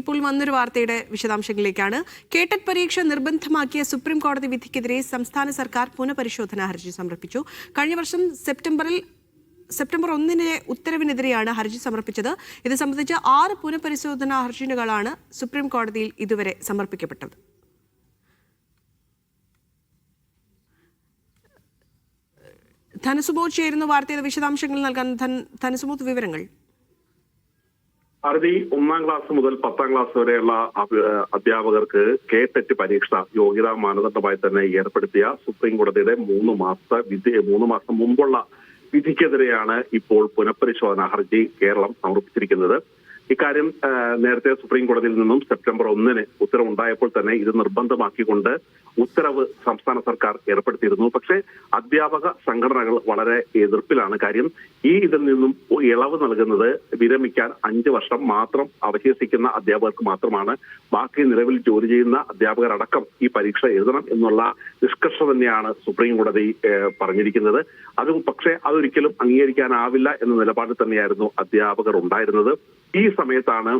ഇപ്പോൾ വന്നൊരു വാർത്തയുടെ വിശദാംശങ്ങളിലേക്കാണ്. കേട്ടറ്റ് പരീക്ഷ നിർബന്ധമാക്കിയ സുപ്രീം കോടതി വിധിക്കെതിരെ സംസ്ഥാന സർക്കാർ പുനഃപരിശോധനാ ഹർജി സമർപ്പിച്ചു. കഴിഞ്ഞ വർഷം സെപ്റ്റംബറിൽ സെപ്റ്റംബർ ഒന്നിന് ഉത്തരവിനെതിരെയാണ് ഹർജി സമർപ്പിച്ചത്. ഇത് സംബന്ധിച്ച് ആറ് പുനഃപരിശോധനാ ഹർജികളാണ് സുപ്രീം കോടതിയിൽ ഇതുവരെ സമർപ്പിക്കപ്പെട്ടത്. ധനസുബോധ് ചേരുന്ന വാർത്തയുടെ വിശദാംശങ്ങൾ നൽകാൻ ധനസുബോധ് വിവരങ്ങൾ. ഭാരതി ഒന്നാം ക്ലാസ് മുതൽ പത്താം ക്ലാസ് വരെയുള്ള അധ്യാപകർക്ക് കെ ടെറ്റ് പരീക്ഷ യോഗ്യതാ മാനദണ്ഡമായി തന്നെ ഏർപ്പെടുത്തിയ സുപ്രീം കോടതിയുടെ മൂന്ന് മാസത്തെ വിധി മൂന്ന് മാസം മുമ്പുള്ള വിധിക്കെതിരെയാണ് ഇപ്പോൾ പുനഃപരിശോധന ഹർജി കേരളം സമർപ്പിച്ചിരിക്കുന്നത്. ഇക്കാര്യം നേരത്തെ സുപ്രീം കോടതിയിൽ നിന്നും സെപ്റ്റംബർ ഒന്നിന് ഉത്തരവുണ്ടായപ്പോൾ തന്നെ ഇത് നിർബന്ധമാക്കിക്കൊണ്ട് ഉത്തരവ് സംസ്ഥാന സർക്കാർ ഏർപ്പെടുത്തിയിരുന്നു. പക്ഷേ അധ്യാപക സംഘടനകൾ വളരെ എതിർപ്പിലാണ് കാര്യം. ഈ ഇതിൽ നിന്നും ഇളവ് നൽകുന്നത് വിരമിക്കാൻ അഞ്ച് വർഷം മാത്രം അവശേഷിക്കുന്ന അധ്യാപകർക്ക് മാത്രമാണ്. ബാക്കി നിലവിൽ ജോലി ചെയ്യുന്ന അധ്യാപകരടക്കം ഈ പരീക്ഷ എഴുതണം എന്നുള്ള നിഷ്കർഷ തന്നെയാണ് സുപ്രീം കോടതി പറഞ്ഞിരിക്കുന്നത്. അത് പക്ഷേ അതൊരിക്കലും അംഗീകരിക്കാനാവില്ല എന്ന നിലപാടിൽ തന്നെയായിരുന്നു അധ്യാപകർ ഉണ്ടായിരുന്നത്. ഈ സമയത്താണ്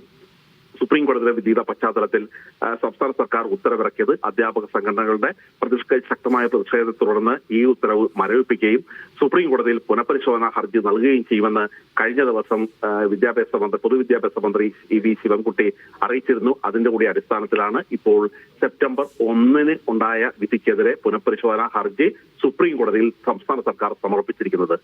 സുപ്രീം കോടതിയുടെ വിധിയുടെ പശ്ചാത്തലത്തിൽ സംസ്ഥാന സർക്കാർ ഉത്തരവിറക്കിയത്. അധ്യാപക സംഘടനകളുടെ പ്രതിഷ്ഠ ശക്തമായ പ്രതിഷേധത്തെ തുടർന്ന് ഈ ഉത്തരവ് മരവിപ്പിക്കുകയും സുപ്രീം കോടതിയിൽ പുനഃപരിശോധനാ ഹർജി നൽകുകയും ചെയ്യുമെന്ന് കഴിഞ്ഞ ദിവസം വിദ്യാഭ്യാസ മന്ത്രി പൊതുവിദ്യാഭ്യാസ മന്ത്രി ഇ വി ശിവൻകുട്ടി അറിയിച്ചിരുന്നു. അതിന്റെ കൂടി അടിസ്ഥാനത്തിലാണ് ഇപ്പോൾ സെപ്റ്റംബർ ഒന്നിന് ഉണ്ടായ വിധിക്കെതിരെ പുനഃപരിശോധനാ ഹർജി സുപ്രീം കോടതിയിൽ സംസ്ഥാന സർക്കാർ സമർപ്പിച്ചിരിക്കുന്നത്.